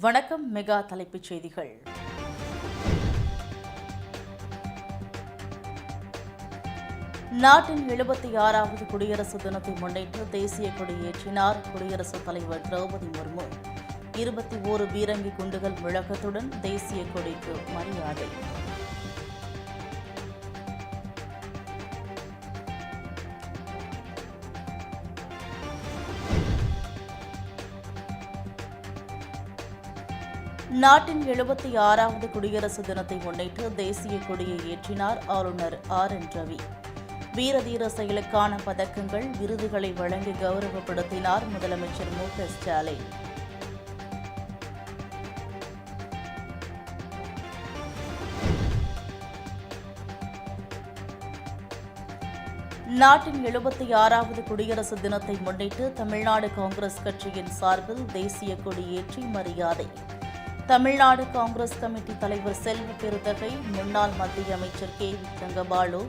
வணக்கம் மெகா தலைப்புச் செய்திகள். நாட்டின் எழுபத்தி ஆறாவது குடியரசு தினத்தை முன்னிட்டு தேசிய கொடி ஏற்றினார் குடியரசுத் தலைவர் திரௌபதி முர்மு. இருபத்தி ஓரு பீரங்கி குண்டுகள் முழக்கத்துடன் தேசிய கொடிக்கு மரியாதை. நாட்டின் எழுபத்தி ஆறாவது குடியரசு தினத்தை முன்னிட்டு தேசிய கொடியை ஏற்றினார் ஆளுநர் ஆர் என் ரவி. வீரதீர செயலுக்கான பதக்கங்கள் விருதுகளை வழங்கி கௌரவப்படுத்தினார் முதலமைச்சர் மு க ஸ்டாலின். நாட்டின் எழுபத்தி ஆறாவது குடியரசு தினத்தை முன்னிட்டு தமிழ்நாடு காங்கிரஸ் கட்சியின் சார்பில் தேசிய கொடி ஏற்றி மரியாதை. தமிழ்நாடு காங்கிரஸ் கமிட்டி தலைவர் செல்வ பெருந்தகை முன்னாள் மத்திய அமைச்சர் கே. வி. தங்கபாலு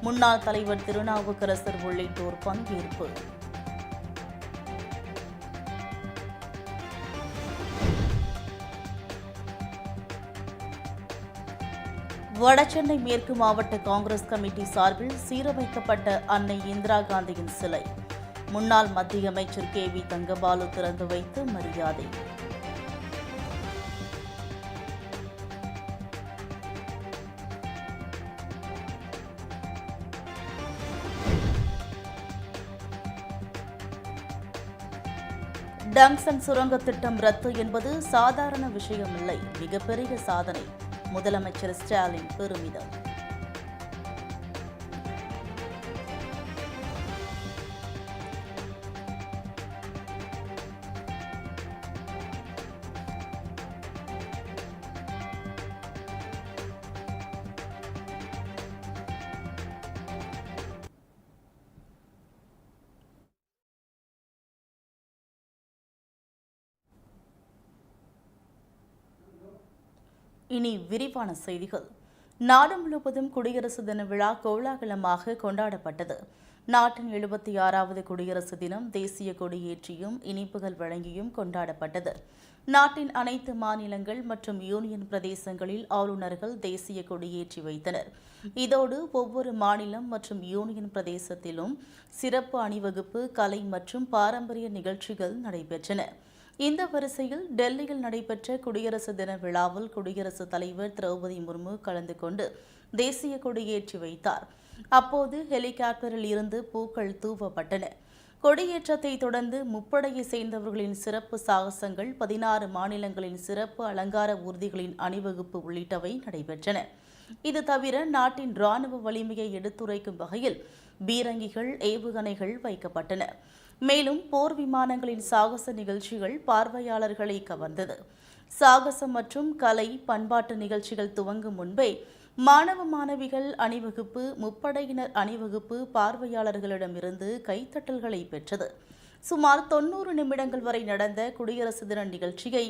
முன்னாள் தலைவர் திருநாவுக்கரசர் உள்ளிட்டோர் பங்கேற்பு. வடசென்னை மேற்கு மாவட்ட காங்கிரஸ் கமிட்டி சார்பில் சீரமைக்கப்பட்ட அன்னை இந்திரா காந்தியின் சிலை. முன்னாள் மத்திய அமைச்சர் கே. வி. தங்கபாலு திறந்து வைத்து மரியாதை. டங்சன் சுரங்க திட்டம் ரத்து என்பது சாதாரண விஷயமில்லை. மிகப்பெரிய சாதனை. முதலமைச்சர் ஸ்டாலின் பெருமிதம். விரிவான செய்திகள். நாடு முழுவதும் குடியரசு தின விழா கோலாகலமாக கொண்டாடப்பட்டது. நாட்டின் எழுபத்தி ஆறாவது குடியரசு தினம் தேசிய கொடியேற்றியும் இனிப்புகள் வழங்கியும் கொண்டாடப்பட்டது. நாட்டின் அனைத்து மாநிலங்கள் மற்றும் யூனியன் பிரதேசங்களில் ஆளுநர்கள் தேசிய கொடியேற்றி வைத்தனர். இதோடு ஒவ்வொரு மாநிலம் மற்றும் யூனியன் பிரதேசத்திலும் சிறப்பு அணிவகுப்பு கலை மற்றும் பாரம்பரிய நிகழ்ச்சிகள் நடைபெற்றன. இந்த வரிசையில் டெல்லியில் நடைபெற்ற குடியரசு தின விழாவில் குடியரசுத் தலைவர் திரௌபதி முர்மு கலந்து கொண்டு தேசிய கொடியேற்றி வைத்தார். அப்போது ஹெலிகாப்டரில் இருந்து பூக்கள் தூவப்பட்டன. கொடியேற்றத்தை தொடர்ந்து முப்படையை சேர்ந்தவர்களின் சிறப்பு சாகசங்கள் பதினாறு மாநிலங்களின் சிறப்பு அலங்கார ஊர்திகளின் அணிவகுப்பு உள்ளிட்டவை நடைபெற்றன. இது தவிர நாட்டின் ராணுவ வலிமையை எடுத்துரைக்கும் வகையில் பீரங்கிகள் ஏவுகணைகள் வைக்கப்பட்டன. மேலும் போர் விமானங்களின் சாகச நிகழ்ச்சிகள் பார்வையாளர்களை கவர்ந்தது. சாகசம் மற்றும் கலை பண்பாட்டு நிகழ்ச்சிகள் துவங்கும் முன்பே மாணவ மாணவிகள் அணிவகுப்பு முப்படையினர் அணிவகுப்பு பார்வையாளர்களிடமிருந்து கைத்தட்டல்களை பெற்றது. சுமார் தொன்னூறு நிமிடங்கள் வரை நடந்த குடியரசு தின நிகழ்ச்சியை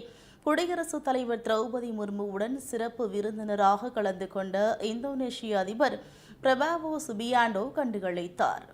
குடியரசுத் தலைவர் திரௌபதி முர்முவுடன் சிறப்பு விருந்தினராக கலந்து கொண்ட இந்தோனேஷிய அதிபர் பிரபாவோ சுபியாண்டோ கண்டுகளித்தார்.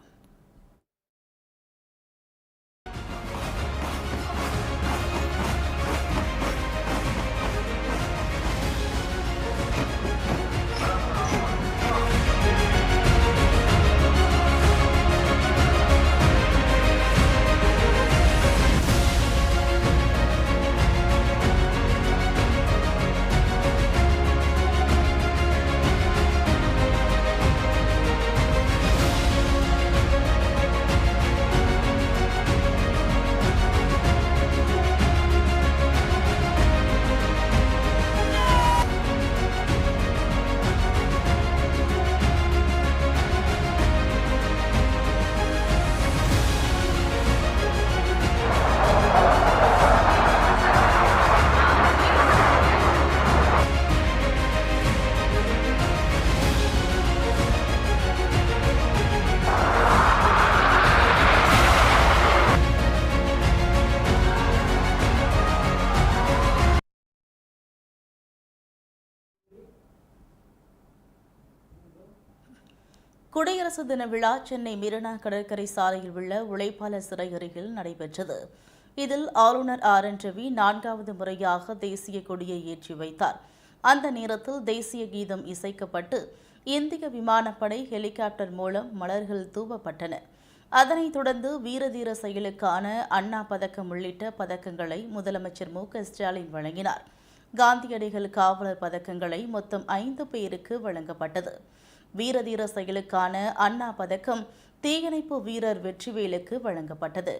குடியரசு தின விழா சென்னை மெரினா கடற்கரை சாலையில் உள்ள உழைப்பாளர் சிறை அருகில் நடைபெற்றது. இதில் ஆளுநர் ஆர். என். ரவி நான்காவது முறையாக தேசிய கொடியை ஏற்றி வைத்தார். அந்த நேரத்தில் தேசிய கீதம் இசைக்கப்பட்டு இந்திய விமானப்படை ஹெலிகாப்டர் மூலம் மலர்கள் தூவப்பட்டன. அதனைத் தொடர்ந்து வீரதீர செயலுக்கான அண்ணா பதக்கம் உள்ளிட்ட பதக்கங்களை முதலமைச்சர் மு. க. ஸ்டாலின் வழங்கினார். காந்தியடிகள் காவலர் பதக்கங்களை மொத்தம் ஐந்து பேருக்கு வழங்கப்பட்டது. வீரதீர செயலுக்கான அண்ணா பதக்கம் தீயணைப்பு வீரர் வெற்றிவேலுக்கு வழங்கப்பட்டது.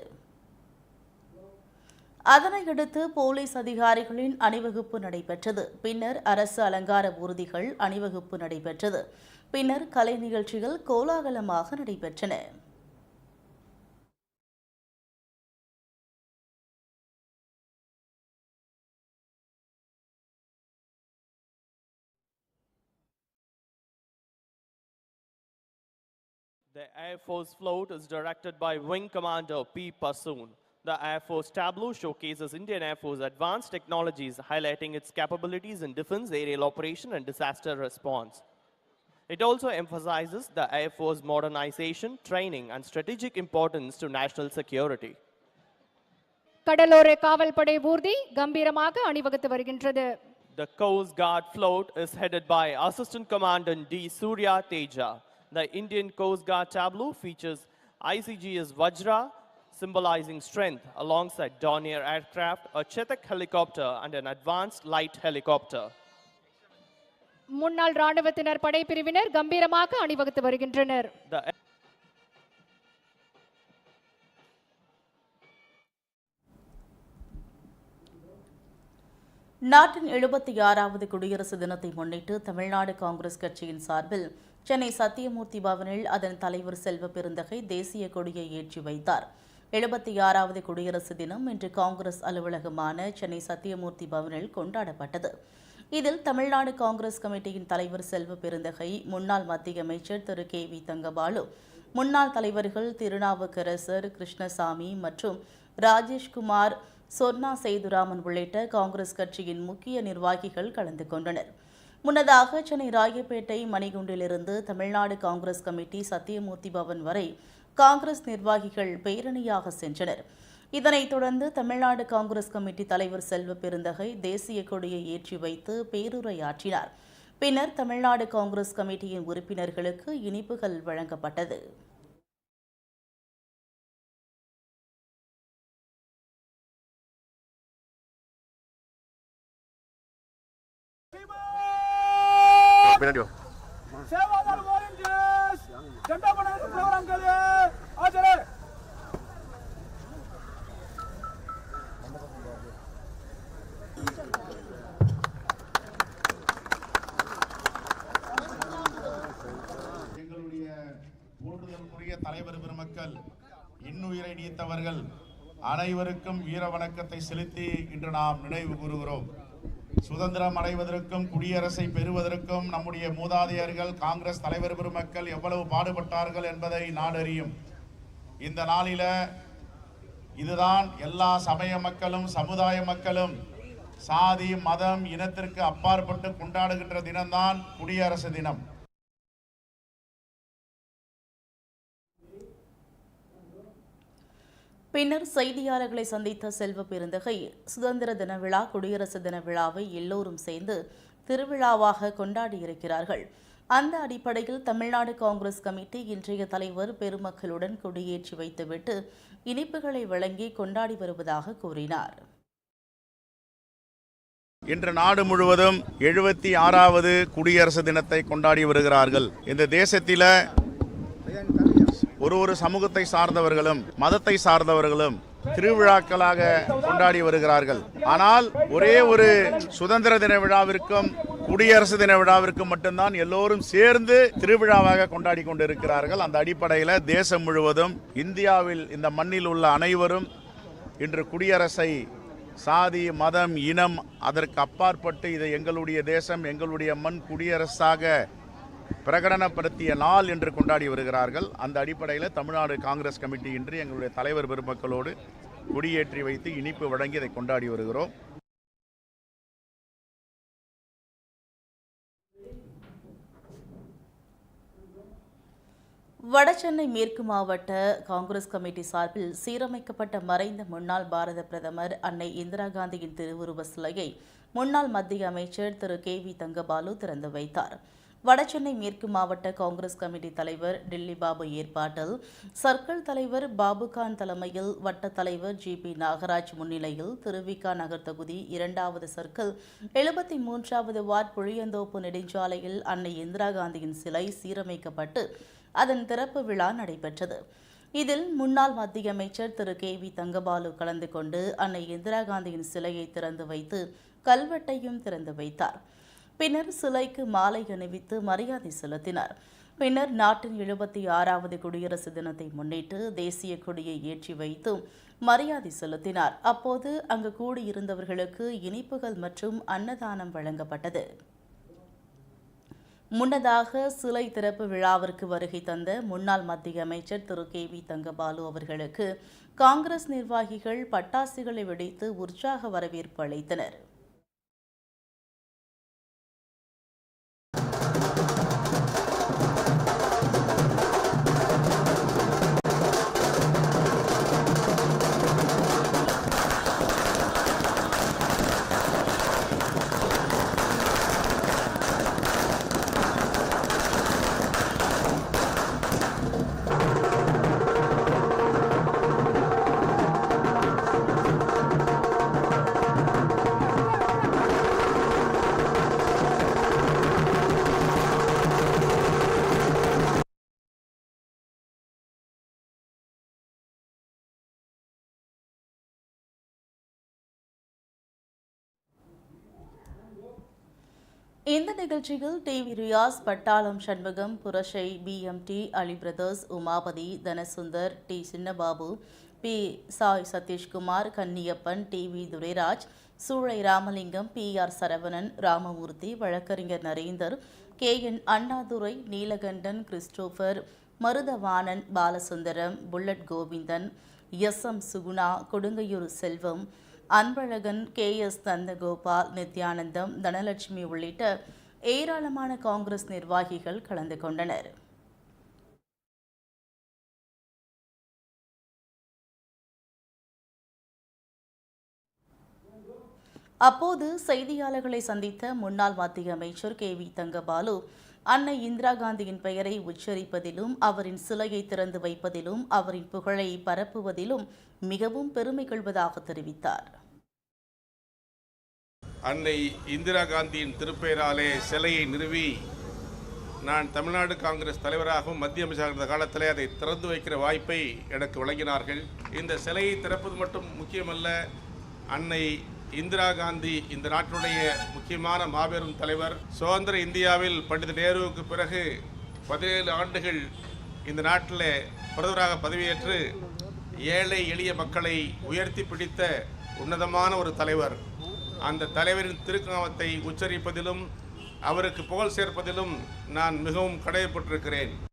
அதனையடுத்து போலீஸ் அதிகாரிகளின் அணிவகுப்பு நடைபெற்றது. பின்னர் அரசு அலங்கார ஊர்திகள் அணிவகுப்பு நடைபெற்றது. பின்னர் கலை நிகழ்ச்சிகள் கோலாகலமாக நடைபெற்றன. The Air Force float is directed by Wing Commander P. Passoon. The Air Force tableau showcases Indian Air Force advanced technologies, highlighting its capabilities in defense, aerial operation, and disaster response. It also emphasizes the Air Force modernization, training, and strategic importance to national security. கடலோர காவல்படை ஊர்தி கம்பீரமாக அணிவகுத்து வருகின்றது The Coast Guard float is headed by Assistant Commandant D. Surya Teja. The Indian Coast Guard tableau features ICGS Vajra, symbolizing strength, alongside Dornier aircraft, a Chetak helicopter, and an advanced light helicopter. முன்னாள் ராணுவத்தினர் படைப்பிரிவினர் கம்பீரமாக அணிவகுத்து வருகின்றனர் நாட்டின் எழுபத்தி ஆறாவது குடியரசு தினத்தை முன்னிட்டு தமிழ்நாடு காங்கிரஸ் கட்சியின் சார்பில் சென்னை சத்தியமூர்த்தி பவனில் அதன் தலைவர் செல்வ பெருந்தகை தேசிய கொடியை ஏற்றி வைத்தார். எழுபத்தி ஆறாவது குடியரசு தினம் இன்று காங்கிரஸ் அலுவலகமான சென்னை சத்தியமூர்த்தி பவனில் கொண்டாடப்பட்டது. இதில் தமிழ்நாடு காங்கிரஸ் கமிட்டியின் தலைவர் செல்வ பெருந்தகை முன்னாள் மத்திய அமைச்சர் திரு. கே. வி. தங்கபாலு முன்னாள் தலைவர்கள் திருநாவுக்கரசர் கிருஷ்ணசாமி மற்றும் ராஜேஷ்குமார் சொர்ணா சேதுராமன் உள்ளிட்ட காங்கிரஸ் கட்சியின் முக்கிய நிர்வாகிகள் கலந்து கொண்டனர். முன்னதாக சென்னை ராயப்பேட்டை மணிகுண்டிலிருந்து தமிழ்நாடு காங்கிரஸ் கமிட்டி சத்தியமூர்த்தி பவன் வரை காங்கிரஸ் நிர்வாகிகள் பேரணியாக சென்றனர். இதனைத் தொடர்ந்து தமிழ்நாடு காங்கிரஸ் கமிட்டி தலைவர் செல்வ பெருந்தகை தேசிய கொடியை ஏற்றி வைத்து பேருரையாற்றினார். பின்னர் தமிழ்நாடு காங்கிரஸ் கமிட்டியின் உறுப்பினர்களுக்கு இனிப்புகள் வழங்கப்பட்டது. பின்னாடி வா. சேவாதார் வாலண்டியர்ஸ் ஜெண்டா எங்களுடைய போடுதலுக்குரிய தலைவர் பெருமக்கள் இன்னுயிரை நீத்தவர்கள் அனைவருக்கும் வீர வணக்கத்தை செலுத்தி இன்று நாம் நினைவு கூறுகிறோம். சுதந்திரம் அடைவதற்கும் குடியரசை பெறுவதற்கும் நம்முடைய மூதாதையர்கள் காங்கிரஸ் தலைவர் பெருமக்கள் எவ்வளவு பாடுபட்டார்கள் என்பதை நாடறியும் இந்த நாளில இதுதான் எல்லா சமய மக்களும் சமுதாய மக்களும் சாதி மதம் இனத்திற்கு அப்பாற்பட்டு கொண்டாடுகின்ற தினம்தான் குடியரசு தினம். பின்னர் செய்தியாளர்களை சந்தித்த செல்வ பெருந்தகை சுதந்திர தின விழா குடியரசு தின விழாவை எல்லோரும் சேர்ந்து திருவிழாவாக கொண்டாடியிருக்கிறார்கள். அந்த அடிப்படையில் தமிழ்நாடு காங்கிரஸ் கமிட்டி இன்றைய தலைவர் பெருமக்களுடன் கொடியேற்றி வைத்துவிட்டு இனிப்புகளை வழங்கி கொண்டாடி வருவதாக கூறினார். இன்று நாடு முழுவதும் எழுபத்தி ஆறாவது குடியரசு தினத்தை கொண்டாடி வருகிறார்கள். இந்த தேசத்தில் ஒரு ஒரு சமூகத்தை சார்ந்தவர்களும் மதத்தை சார்ந்தவர்களும் திருவிழாக்களாக கொண்டாடி வருகிறார்கள். ஆனால் ஒரே ஒரு சுதந்திர தின விழாவிற்கும் குடியரசு தின விழாவிற்கும் மட்டும்தான் எல்லோரும் சேர்ந்து திருவிழாவாக கொண்டாடி கொண்டிருக்கிறார்கள். அந்த அடிப்படையில் தேசம் முழுவதும் இந்தியாவில் இந்த மண்ணில் உள்ள அனைவரும் இன்று குடியரசை சாதி மதம் இனம் அதற்கு அப்பாற்பட்டு இதை எங்களுடைய தேசம் எங்களுடைய மண் குடியரசாக பிரகடனப்படுத்திய நாள் என்று கொண்டாடி வருகிறார்கள். அந்த அடிப்படையில் தமிழ்நாடு காங்கிரஸ் கமிட்டி இன்று எங்களுடைய தலைவர் பெருமக்களோடு கொடியேற்றி வைத்து இனிப்பு வழங்கி இதை கொண்டாடி வருகிறோம். வடசென்னை மேற்கு மாவட்ட காங்கிரஸ் கமிட்டி சார்பில் சீரமைக்கப்பட்ட மறைந்த முன்னாள் பாரத பிரதமர் அன்னை இந்திரா காந்தியின் திருவுருவ சிலையை முன்னாள் மத்திய அமைச்சர் திரு கே வி தங்கபாலு திறந்து வைத்தார். வடசென்னை மேற்கு மாவட்ட காங்கிரஸ் கமிட்டி தலைவர் டில்லி பாபு ஏற்பாட்டில் சர்க்கிள் தலைவர் பாபுகான் தலைமையில் வட்ட தலைவர் ஜி பி நாகராஜ் முன்னிலையில் திருவிகா நகர் தொகுதி இரண்டாவது சர்க்கிள் எழுபத்தி மூன்றாவது வார்டு புளியந்தோப்பு நெடுஞ்சாலையில் அன்னை இந்திரா காந்தியின் சிலை சீரமைக்கப்பட்டு அதன் திறப்பு விழா நடைபெற்றது. இதில் முன்னாள் மத்திய அமைச்சர் திரு. கே. வி. தங்கபாலு கலந்து கொண்டு அன்னை இந்திரா காந்தியின் சிலையை திறந்து வைத்து கல்வெட்டையும் திறந்து வைத்தார். பின்னர் சிலைக்கு மாலை அணிவித்து மரியாதை செலுத்தினார். பின்னர் நாட்டின் எழுபத்தி ஆறாவது குடியரசு தினத்தை முன்னிட்டு தேசிய கொடியை ஏற்றி வைத்து மரியாதை செலுத்தினார். அப்போது அங்கு கூடியிருந்தவர்களுக்கு இனிப்புகள் மற்றும் அன்னதானம் வழங்கப்பட்டது. முன்னதாக சிலை திறப்பு விழாவிற்கு வருகை தந்த முன்னாள் மத்திய அமைச்சர் திரு. கே. வி. தங்கபாலு அவர்களுக்கு காங்கிரஸ் நிர்வாகிகள் பட்டாசுகளை வெடித்து உற்சாக வரவேற்பு அளித்தனர். இந்த நிகழ்ச்சியில் T V Riyaz Pattalam Shanmugam Purasai P M T Ali brothers Umapathy Dhanasundar T Chinnababu P Sai Sathishkumar Kanniappan T V Durairaj Choolai Ramalingam P R Saravanan Ramamurthy வழக்கறிஞர் Narendar K N Annadurai Neelakandan Christopher Maruthavanan Balasundaram bullet Govindan S M Suguna Kodungaiyur Selvam Anbazhagan K. S. Nandagopal Nithyanandam Dhanalakshmi உள்ளிட்ட ஏராளமான காங்கிரஸ் நிர்வாகிகள் கலந்து கொண்டனர். அப்போது செய்தியாளர்களை சந்தித்த முன்னாள் மத்திய அமைச்சர் கே. வி. தங்கபாலு அன்னை இந்திரா காந்தியின் பெயரை உச்சரிப்பதிலும் அவரின் சிலையை திறந்து வைப்பதிலும் அவரின் புகழை பரப்புவதிலும் மிகவும் பெருமை கொள்வதாக தெரிவித்தார். அன்னை இந்திரா காந்தியின் திருப்பெயராலே சிலையை நிறுவி நான் தமிழ்நாடு காங்கிரஸ் தலைவராகவும் மத்திய அமைச்சராக இருந்த காலத்தில் அதை திறந்து வைக்கிற வாய்ப்பை எனக்கு வழங்கினார்கள். இந்த சிலையை திறப்பது மட்டும் முக்கியமல்ல அன்னை இந்திரா காந்தி இந்த நாட்டினுடைய முக்கியமான மாபெரும் தலைவர் சுதந்திர இந்தியாவில் பண்டித நேருவுக்கு பிறகு பதினேழு ஆண்டுகள் இந்த நாட்டில் பிரதமராக பதவியேற்று ஏழை எளிய மக்களை உயர்த்தி பிடித்த உன்னதமான ஒரு தலைவர். அந்த தலைவரின் திருக்காமத்தை உச்சரிப்பதிலும் அவருக்கு புகழ் சேர்ப்பதிலும் நான் மிகவும் கடமைப்பட்டிருக்கிறேன்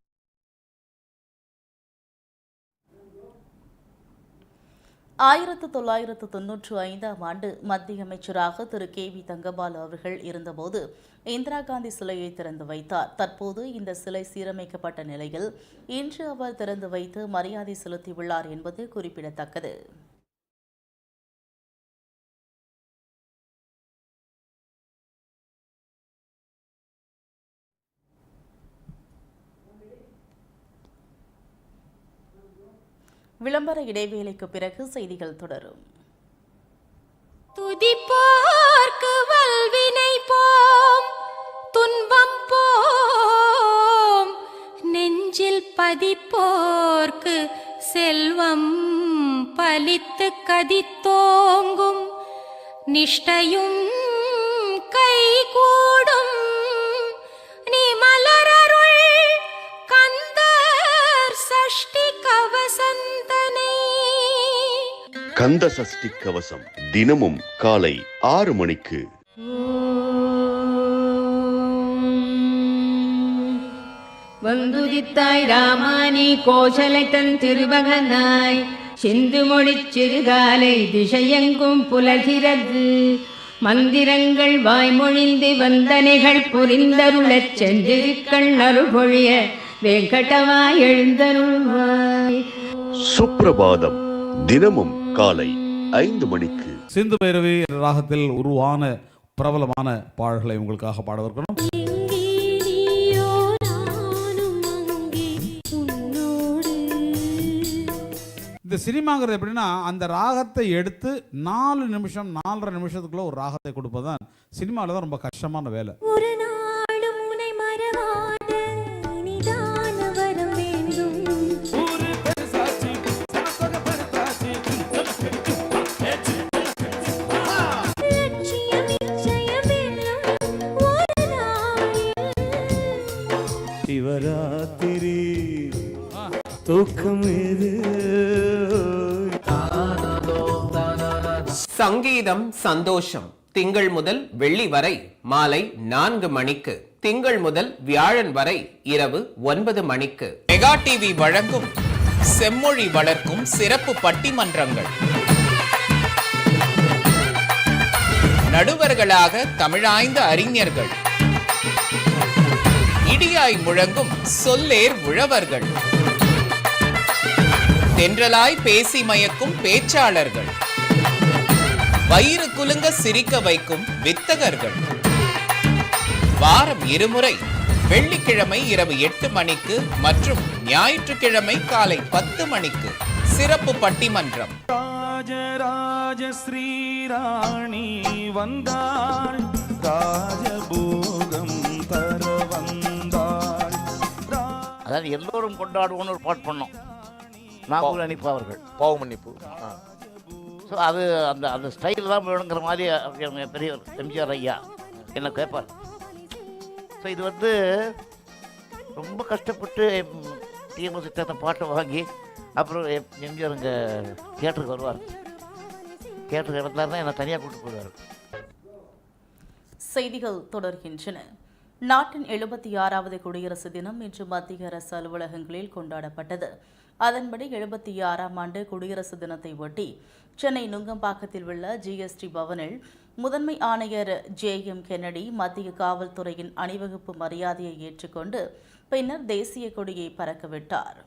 ஆயிரத்து தொள்ளாயிரத்து தொன்னூற்று ஐந்தாம் ஆண்டு மத்திய அமைச்சராக திரு. கே. வி. தங்கபாலு அவர்கள் இருந்தபோது இந்திரா காந்தி சிலையை திறந்து வைத்தார். தற்போது இந்த சிலை சீரமைக்கப்பட்ட நிலையில் இன்று அவர் திறந்து வைத்து மரியாதை செலுத்தியுள்ளார் என்பது குறிப்பிடத்தக்கது. விளம்பர இடைவேளைக்கு பிறகு செய்திகள் தொடரும். துதிப்போர்க்கு வல்வினை போம் துன்பம் போம் நெஞ்சில் பதிப்போர்க்கு செல்வம் பலித்து கதித்தோங்கும் நிஷ்டையும் கைகூடும். நீ மலரருள் கந்தர் சஷ்டி கவசந்த கந்த சஷ்டி கவசம் தினமும் காலை ஆறு மணிக்கு. வந்துதித்தாய் ராமானி கோசலை தன் திருமகனாய் சிந்து மொழிச் சிறுகாலை திசையெங்கும் புலர்கிறது மந்திரங்கள் வாய்மொழிந்து வந்தனைகள் புரிந்தருளச் சென்றிருக்கள் அருள்பொழிய வெங்கடவா எழுந்தருள்வாய். சுப்பிரபாதம் தினமும் காலை ஐந்து மணிக்கு. சிந்து பைரவி என்ற ராகத்தில் உருவான பிரபலமான பாடல்களை உங்களுக்காக பாடவிருக்கிறோம் இந்த சினிமாங்கிறது எப்படின்னா அந்த ராகத்தை எடுத்து நாலு நிமிஷம் நாலரை நிமிஷத்துக்குள்ள ஒரு ராகத்தை கொடுப்பது தான் சினிமாவில் தான் ரொம்ப கஷ்டமான வேலை. தூக்கம் சங்கீதம் சந்தோஷம். திங்கள் முதல் வெள்ளி வரை மாலை நான்கு மணிக்கு. திங்கள் முதல் வியாழன் வரை இரவு ஒன்பது மணிக்கு. மெகா டிவி வழங்கும் செம்மொழி வளர்க்கும் சிறப்பு பட்டிமன்றங்கள். நடுவர்களாக தமிழாய்ந்த அறிஞர்கள். இடியாய் முழங்கும் சொல்லேர் உழவர்கள். தென்றலாய் பேசி மயக்கும் பேச்சாளர்கள். வயிறு குலுங்க சிரிக்க வைக்கும் வித்தகர்கள். வாரம் இருமுறை வெள்ளிக்கிழமை இரவு எட்டு மணிக்கு மற்றும் ஞாயிற்றுக்கிழமை காலை பத்து மணிக்கு சிறப்பு பட்டிமன்றம். ராஜராஜ ஸ்ரீராணி வந்தாள் ராஜபோகம் தர வந்தாள். அதாவது எல்லோரும் கொண்டாடுவோம்னு ஒரு பாட்டு பண்ணோம். நாகூர் அனிப்பா அவர்கள் பாவ மன்னிப்பு ஸோ அது அந்த அந்த ஸ்டைல் தான் வேணுங்கிற மாதிரி பெரியவர் எம்ஜிஆர் ஐயா என்ன கேட்பார் ஸோ இது வந்து ரொம்ப கஷ்டப்பட்டு டிஎம்எஸ் அந்த பாட்டை வாங்கி அப்புறம் எம்- எம்ஜிஆர் இங்கே தியேட்டருக்கு வருவார். தியேட்டருக்கு வந்தாருன்னா என்னை தனியாக கூப்பிட்டு போயிடுவார். செய்திகள் தொடர்கின்றன. நாட்டின் எழுபத்தி ஆறாவது குடியரசு தினம் இன்று மத்திய அரசு அலுவலகங்களில் கொண்டாடப்பட்டது. அதன்படி எழுபத்தி ஆறாம் ஆண்டு குடியரசு தினத்தை ஒட்டி சென்னை நுங்கம்பாக்கத்தில் உள்ள ஜிஎஸ்டி பவனில் முதன்மை ஆணையர் ஜே எம் கென்னடி மத்திய காவல்துறையின் அணிவகுப்பு மரியாதையை ஏற்றுக்கொண்டு பின்னர் தேசிய கொடியை பறக்கவிட்டார்.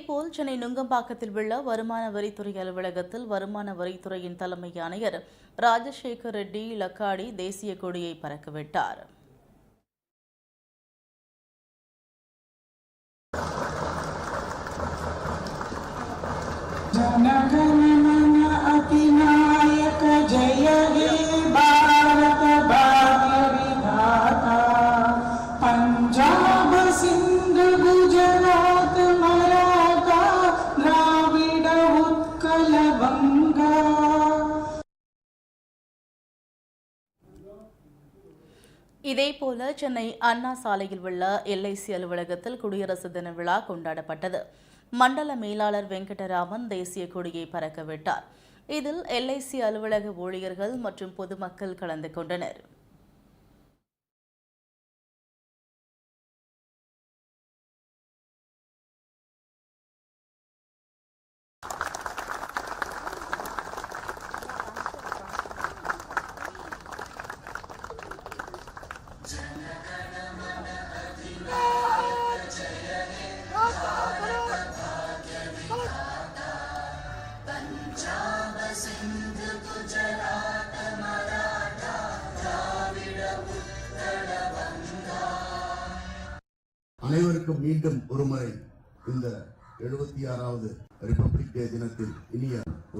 இதேபோல் சென்னை நுங்கம்பாக்கத்தில் உள்ள வருமான வரித்துறை அலுவலகத்தில் வருமான வரித்துறையின் தலைமை ஆணையர் ராஜசேகர் ரெட்டி லக்காடி தேசிய கொடியை பறக்கவிட்டார். இதேபோல சென்னை அண்ணா சாலையில் உள்ள எல்ஐசி அலுவலகத்தில் குடியரசு தின விழா கொண்டாடப்பட்டது. மண்டல மேலாளர் வெங்கடராமன் தேசிய கொடியை பறக்கவிட்டார் இதில் எல்ஐசி அலுவலக ஊழியர்கள் மற்றும் பொதுமக்கள் கலந்து கொண்டனர்.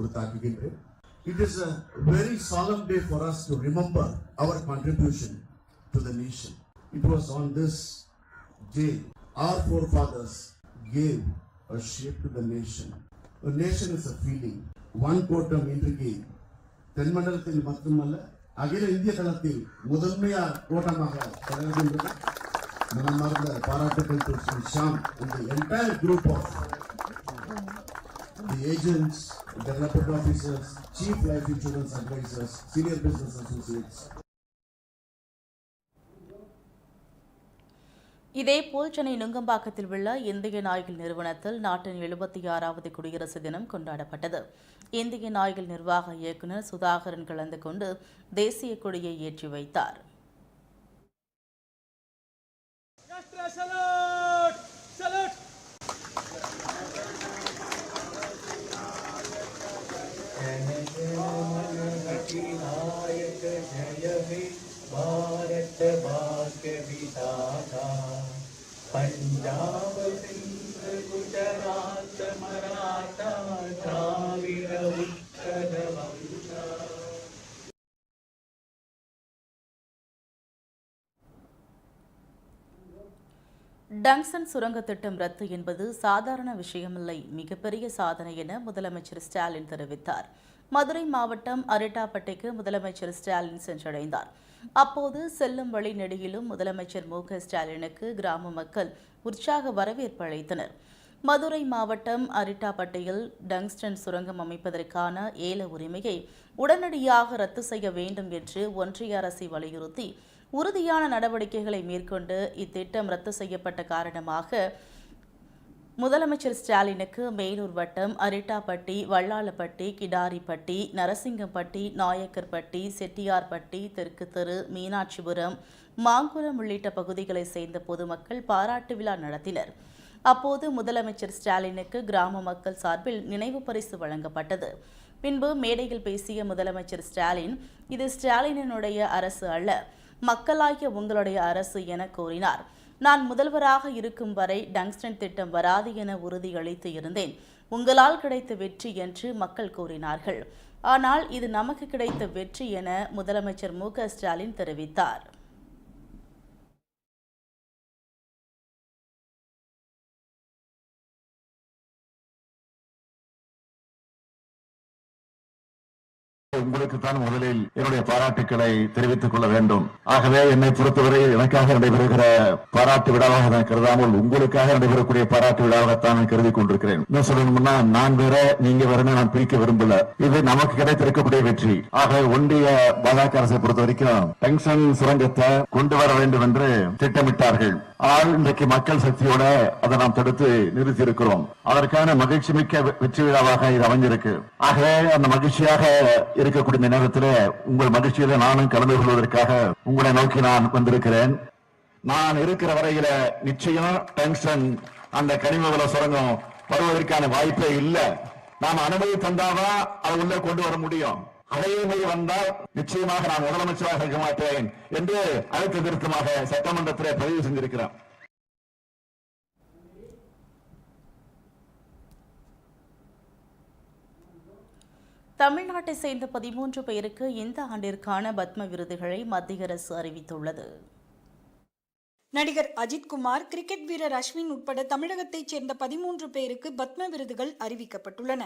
இனிய ஒரு தாக்குகின்றேன் it is a very solemn day for us to remember our contribution to the nation it was on this day our forefathers gave a shape to the nation. A nation is a feeling. One கோட்டம் இன்றைக்கு தென்மண்டலத்தில் மட்டுமல்ல அகில இந்திய தளத்தில் முதன்மையா கோட்டமாக தொடர்கின்றது மனமார்ந்த பாராட்டுகள் to Sri Shyam and the entire group of the agents, development officers, chief life insurance advisors, senior business associates, இதேபோல் சென்னை நுங்கம்பாக்கத்தில் உள்ள இந்திய நாய்கள் நிறுவனத்தில் நாட்டின் எழுபத்தி ஆறாவது குடியரசு தினம் கொண்டாடப்பட்டது. இந்திய நாய்கள் நிர்வாக இயக்குநர் சுதாகரன் கலந்து கொண்டு தேசிய கொடியை ஏற்றி வைத்தார். டங்சன் சுரங்க திட்டம் ரத்து என்பது சாதாரண விஷயமில்லை மிகப்பெரிய சாதனை என முதலமைச்சர் ஸ்டாலின் தெரிவித்தார். மதுரை மாவட்டம் அரிட்டாப்பட்டைக்கு முதலமைச்சர் ஸ்டாலின் சென்றடைந்தார். அப்போது செல்லும் வழி நெடுகிலும் முதலமைச்சர் மு ஸ்டாலினுக்கு கிராம மக்கள் உற்சாக வரவேற்பு அளித்தனர். மதுரை மாவட்டம் அரிட்டாப்பட்டியில் டங்ஸ்டன் சுரங்கம் அமைப்பதற்கான ஏல உரிமையை உடனடியாக ரத்து செய்ய வேண்டும் என்று ஒன்றிய அரசை வலியுறுத்தி உறுதியான நடவடிக்கைகளை மேற்கொண்டு இத்திட்டம் ரத்து செய்யப்பட்ட காரணமாக முதலமைச்சர் ஸ்டாலினுக்கு மேலூர் வட்டம் அரிட்டாப்பட்டி வல்லாளப்பட்டி கிடாரிப்பட்டி நரசிங்கம்பட்டி நாயக்கர்பட்டி செட்டியார்பட்டி தெற்கு தெரு மீனாட்சிபுரம் மாங்குளம் உள்ளிட்ட பகுதிகளைச் சேர்ந்த பொதுமக்கள் பாராட்டு விழா நடத்தினர். அப்போது முதலமைச்சர் ஸ்டாலினுக்கு கிராம மக்கள் சார்பில் நினைவு பரிசு வழங்கப்பட்டது. பின்பு மேடையில் பேசிய முதலமைச்சர் ஸ்டாலின் இது ஸ்டாலினினுடைய அரசு அல்ல மக்களாகிய உங்களுடைய அரசு என கூறினார். நான் முதல்வராக இருக்கும் வரை டங்ஸ்டன் திட்டம் வராது என உறுதியளித்து இருந்தேன். உங்களால் கிடைத்த வெற்றி என்று மக்கள் கூறினார்கள். ஆனால் இது நமக்கு கிடைத்த வெற்றி என முதலமைச்சர் மு ஸ்டாலின் தெரிவித்தார். உங்களுக்கு தான் முதலில் என்னுடைய பாராட்டுக்களை தெரிவித்துக் கொள்ள வேண்டும். ஆகவே என்னை பொறுத்தவரை எனக்காக நடைபெறுகிற பாராட்டு விழாவாக நான் கருதாமல் உங்களுக்காக நடைபெறக்கூடிய பாராட்டு விழாவாகத்தான் நான் கருதி கொண்டிருக்கிறேன். என்ன சொல்லணும்னா நான் வேற நீங்க வேறன்னு நான் பிரிக்க விரும்பல. இது நமக்கு கிடைத்திருக்கக்கூடிய வெற்றி. ஆக ஒன்றிய பாஜக அரசை பொறுத்த வரைக்கும் பென்ஷன் சுரங்கத்தை கொண்டு வர வேண்டும் என்று திட்டமிட்டார்கள். ஆனால் இன்றைக்கு மக்கள் சக்தியோட அதை நாம் தடுத்து நிறுத்தி இருக்கிறோம் அதற்கான மகிழ்ச்சி மிக்க வெற்றி விழாவாக இது அமைஞ்சிருக்கு. ஆகவே அந்த மகிழ்ச்சியாக இருக்க இருக்கக்கூடிய நேரத்தில் உங்கள் மகிழ்ச்சியில நானும் கலந்து கொள்வதற்காக உங்களை நோக்கி நான் வந்திருக்கிறேன். நான் இருக்கிற வரையில நிச்சயம் டங்ஸ்டன் அந்த கனிம வள சுரங்கம் வருவதற்கான வாய்ப்பே இல்ல. நாம் அனுமதி தந்தாதான் அதை உள்ள கொண்டு வர முடியும். அதே வந்தால் நிச்சயமாக நான் முதலமைச்சராக இருக்க மாட்டேன் என்று அழுத்த திருத்தமாக சட்டமன்றத்தில் பதிவு செஞ்சிருக்கிறேன். தமிழ்நாட்டை சேர்ந்த பதிமூன்று பேருக்கு இந்த ஆண்டிற்கான பத்ம விருதுகளை மத்திய அரசு அறிவித்துள்ளது. நடிகர் அஜித்குமார் கிரிக்கெட் வீரர் அஸ்வின் உட்பட தமிழகத்தைச் சேர்ந்த பதிமூன்று பேருக்கு பத்ம விருதுகள் அறிவிக்கப்பட்டுள்ளன.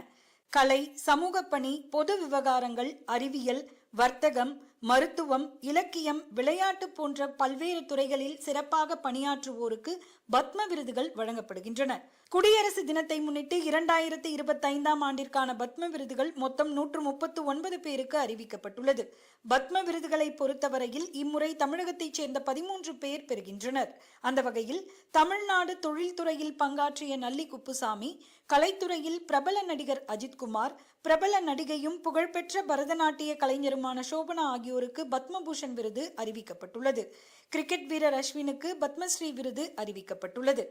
கலை சமூக பணி பொது விவகாரங்கள் அறிவியல் வர்த்தகம் மருத்துவம் இலக்கியம் விளையாட்டு போன்ற பல்வேறு துறைகளில் சிறப்பாக பணியாற்றுவோருக்கு பத்ம விருதுகள் வழங்கப்படுகின்றன. குடியரசு தினத்தை முன்னிட்டு இரண்டாயிரத்தி இருபத்தைந்தாம் ஆண்டிற்கான பத்ம விருதுகள் மொத்தம் நூற்று முப்பத்து ஒன்பது பேருக்கு அறிவிக்கப்பட்டுள்ளது. பத்ம விருதுகளை பொறுத்தவரையில் இம்முறை தமிழகத்தைச் சேர்ந்த பதிமூன்று பேர் பெறுகின்றனர். அந்த வகையில் தமிழ்நாடு தொழில்துறையில் பங்காற்றிய நல்லி குப்புசாமி கலைத்துறையில் பிரபல நடிகர் அஜித்குமார் பிரபல நடிகையும் புகழ்பெற்ற பரதநாட்டிய கலைஞருமான சோபனா ஆகியோர் ஆகியோருக்கு பத்மபூஷன் விருது அறிவிக்கப்பட்டுள்ளது. கிரிக்கெட் வீரர் அஸ்வினுக்கு பத்மஸ்ரீ விருது அறிவிக்கப்பட்டுள்ளது.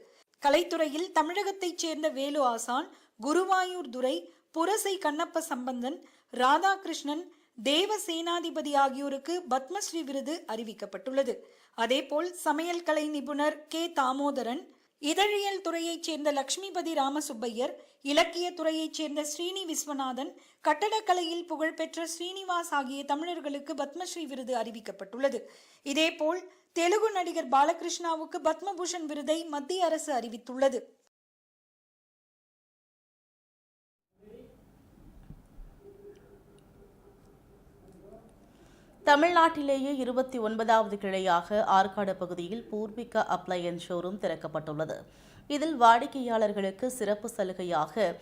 கலைத்துறையில் தமிழகத்தைச் சேர்ந்த வேலு ஆசான் குருவாயூர் துரை புரசை கண்ணப்ப சம்பந்தன் ராதாகிருஷ்ணன் தேவ சேனாதிபதி ஆகியோருக்கு பத்மஸ்ரீ விருது அறிவிக்கப்பட்டுள்ளது. அதேபோல் சமையல் கலை நிபுணர் கே தாமோதரன் இதழியல் துறையைச் சேர்ந்த லட்சுமிபதி ராமசுப்பையர் இலக்கிய துறையைச் சேர்ந்த ஸ்ரீனி விஸ்வநாதன் கட்டடக்கலையில் புகழ்பெற்ற ஸ்ரீனிவாஸ் ஆகிய தமிழர்களுக்கு பத்மஸ்ரீ விருது அறிவிக்கப்பட்டுள்ளது. இதேபோல் தெலுங்கு நடிகர் பாலகிருஷ்ணாவுக்கு பத்மபூஷன் விருதை மத்திய அரசு அறிவித்துள்ளது. தமிழ்நாட்டிலேயே இருபத்தி ஒன்பதாவது கிளையாக ஆற்காடு பகுதியில் பூர்விகா அப்ளையன்ஸ் ஷோரூம் திறக்கப்பட்டுள்ளது. இதில் வாடிக்கையாளர்களுக்கு சிறப்பு சலுகையாக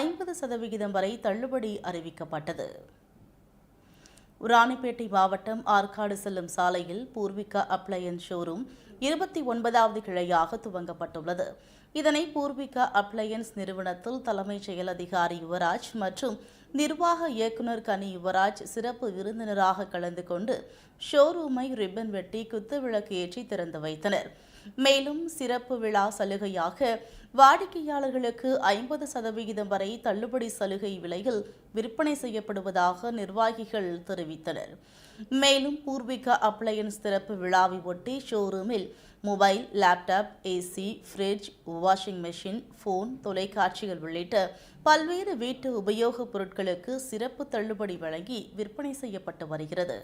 ஐம்பது சதவிகிதம் வரை தள்ளுபடி அறிவிக்கப்பட்டது. ராணிப்பேட்டை மாவட்டம் ஆற்காடு செல்லும் சாலையில் பூர்விகா அப்ளையன்ஸ் ஷோரூம் இருபத்தி ஒன்பதாவது கிளையாக துவங்கப்பட்டுள்ளது. இதனை பூர்விகா அப்ளையன்ஸ் நிறுவனத்தில் தலைமைச் செயல் அதிகாரி யுவராஜ் மற்றும் நிர்வாக இயக்குநர் கனி யுவராஜ் சிறப்பு விருந்தினராக கலந்து கொண்டு ஷோரூமை ரிப்பன் வெட்டி குத்துவிளக்கு ஏற்றி திறந்து வைத்தனர். மேலும் சிறப்பு விழா சலுகையாக வாடிக்கையாளர்களுக்கு ஐம்பது சதவிகிதம் வரை தள்ளுபடி சலுகை விலையில் விற்பனை செய்யப்படுவதாக நிர்வாகிகள் தெரிவித்தனர். மேலும் பூர்விகா அப்ளையன்ஸ் திறப்பு விழாவை ஒட்டி ஷோரூமில் mobile laptop AC fridge washing machine phone தொலைக்காட்சிகள் உள்ளிட்ட பல்வேறு வீட்டு உபயோகப் பொருட்களுக்கு சிறப்பு தள்ளுபடி வழங்கி விற்பனை செய்யப்பட்டு வருகிறது.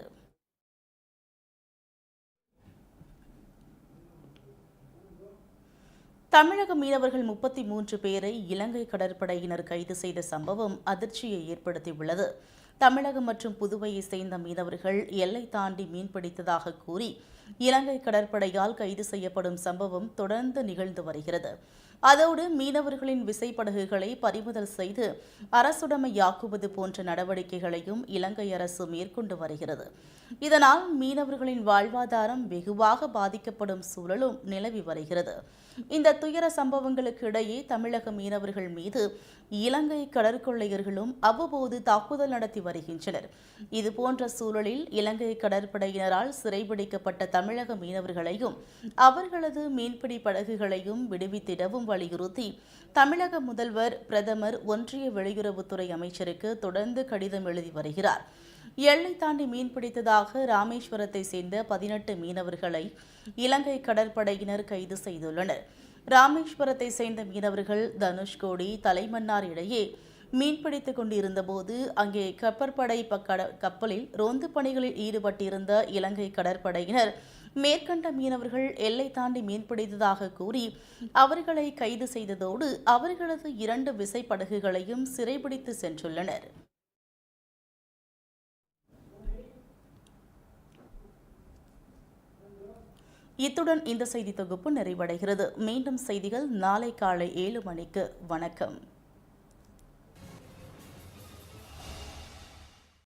தமிழக மீனவர்கள் முப்பத்தி மூன்று பேரை இலங்கை கடற்படையினர் கைது செய்த சம்பவம் அதிர்ச்சியை ஏற்படுத்தியுள்ளது. தமிழகம் மற்றும் புதுவையை சேர்ந்த மீனவர்கள் எல்லை தாண்டி மீன்பிடித்ததாக கூறி இலங்கை கடற்படையால் கைது செய்யப்படும் சம்பவம் தொடர்ந்து நிகழ்ந்து வருகிறது. அதோடு மீனவர்களின் விசைப்படகுகளை பறிமுதல் செய்து அரசுடைமையாக்குவது போன்ற நடவடிக்கைகளையும் இலங்கை அரசு மேற்கொண்டு வருகிறது. இதனால் மீனவர்களின் வாழ்வாதாரம் வெகுவாக பாதிக்கப்படும் சூழலும் நிலவி வருகிறது. இந்த துயர சம்பவங்களுக்கு இடையே தமிழக மீனவர்கள் மீது இலங்கை கடற்கொள்ளையர்களும் அவ்வப்போது தாக்குதல் நடத்தி வருகின்றனர். இதுபோன்ற சூழலில் இலங்கை கடற்படையினரால் சிறைபிடிக்கப்பட்ட தமிழக மீனவர்களையும் அவர்களது மீன்பிடி படகுகளையும் விடுவித்திடவும் வலியுறுத்தி தமிழக முதல்வர் பிரதமர் ஒன்றிய வெளியுறவுத்துறை அமைச்சருக்கு தொடர்ந்து கடிதம் எழுதி வருகிறார். எல்லை தாண்டி மீன்பிடித்ததாக ராமேஸ்வரத்தை சேர்ந்த பதினெட்டு மீனவர்களை இலங்கை கடற்படையினர் கைது செய்துள்ளனர். ராமேஸ்வரத்தை சேர்ந்த மீனவர்கள் தனுஷ்கோடி தலைமன்னார் இடையே மீன்பிடித்துக் கொண்டிருந்தபோது அங்கே கப்பற்படை கப்பலில் ரோந்து பணிகளில் ஈடுபட்டிருந்த இலங்கை கடற்படையினர் மேற்கண்ட மீனவர்கள் எல்லை தாண்டி மீன்பிடித்ததாக கூறி அவர்களை கைது செய்ததோடு அவர்களது இரண்டு விசைப்படகுகளையும் சிறைபிடித்து சென்றுள்ளனர். இத்துடன் இந்த செய்தி தொகுப்பு நிறைவடைகிறது. மீண்டும் செய்திகள் நாளை காலை ஏழு மணிக்கு. வணக்கம்.